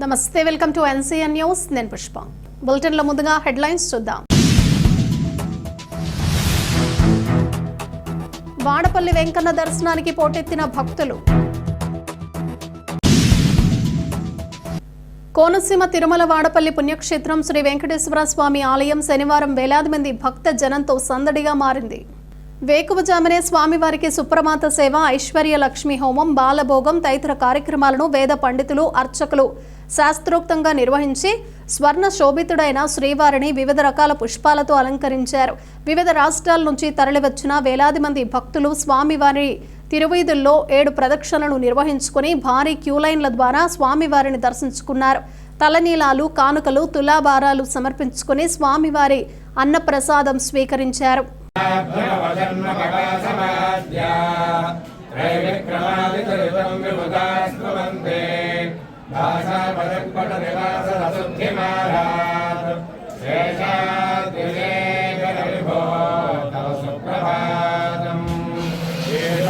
నమస్తే welcome to NCN news. నేను పుష్ప. బులెటిన్లో ముందుగా హెడ్లైన్స్ చూద్దాం. వాడపల్లి వెంకన్న దర్శనానికి పోటెత్తిన భక్తులు. కోనసీమ తిరుమల వాడపల్లి పుణ్యక్షేత్రం శ్రీ వెంకటేశ్వర స్వామి ఆలయం శనివారం వేలాది మంది భక్త జనంతో సందడిగా మారింది. వేకువజామునే స్వామివారికి సుప్రమాత సేవ ఐశ్వర్య లక్ష్మి హోమం బాలభోగం తదితర కార్యక్రమాలను వేద పండితులు అర్చకులు శాస్త్రోక్తంగా నిర్వహించి స్వర్ణ శోభితుడైన శ్రీవారిని వివిధ రకాల పుష్పాలతో అలంకరించారు. వివిధ రాష్ట్రాల నుంచి తరలివచ్చిన వేలాది మంది భక్తులు స్వామివారి తిరువీధుల్లో ఏడు ప్రదక్షిణలు నిర్వహించుకుని భారీ క్యూలైన్ల ద్వారా స్వామివారిని దర్శించుకున్నారు. తలనీలాలు కానుకలు తులాభారాలు సమర్పించుకుని స్వామివారి అన్నప్రసాదం స్వీకరించారు. భగవసమాద్యా త్రైవిక్రమాదితరితం విముదాస్త్రవంతే భాషాపదపట నివాస రసుద్ధిమారాత్ శేషాద్విజేకరవిభో తవ సుప్రభాతం ఏష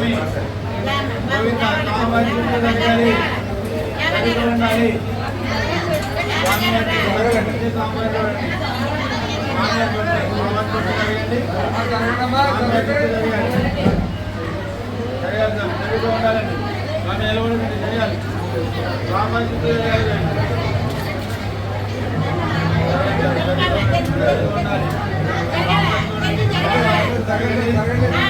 స్వామి కాపాడుకుంటుందని ఉండాలి స్వామి ఉండాలండి స్వామి నిలబడుతుంది చేయాలి రామాజీ ఉండాలి తగ్గండి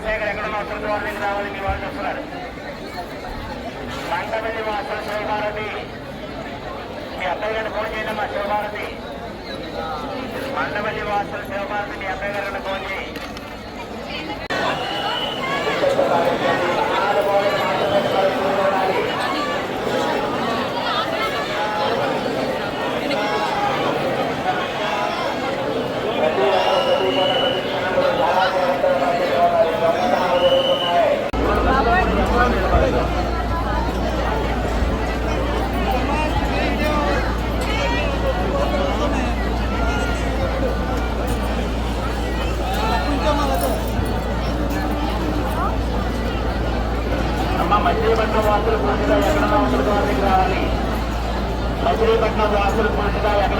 చంద్రశేఖర్ ఎక్కడ వస్తుంది వాళ్ళ రావాలి మీ వాళ్ళు వస్తున్నారు. మండపల్లి మాస్టర్ శివభారతి మీ అబ్బాయి గారిని ఫోన్ చేయండి మా శివభారతి మండపల్లి మాస్టర్ శివభారతి మీ అబ్బాయి గారిని ఫోన్ చేయి. అమ్మ మచిలీపట్నం వాసులు పూర్తిగా ఎక్కడ ఉంటుందో అని రావాలి. మచిలీపట్నం వాసులు పూర్తిగా ఎక్కడ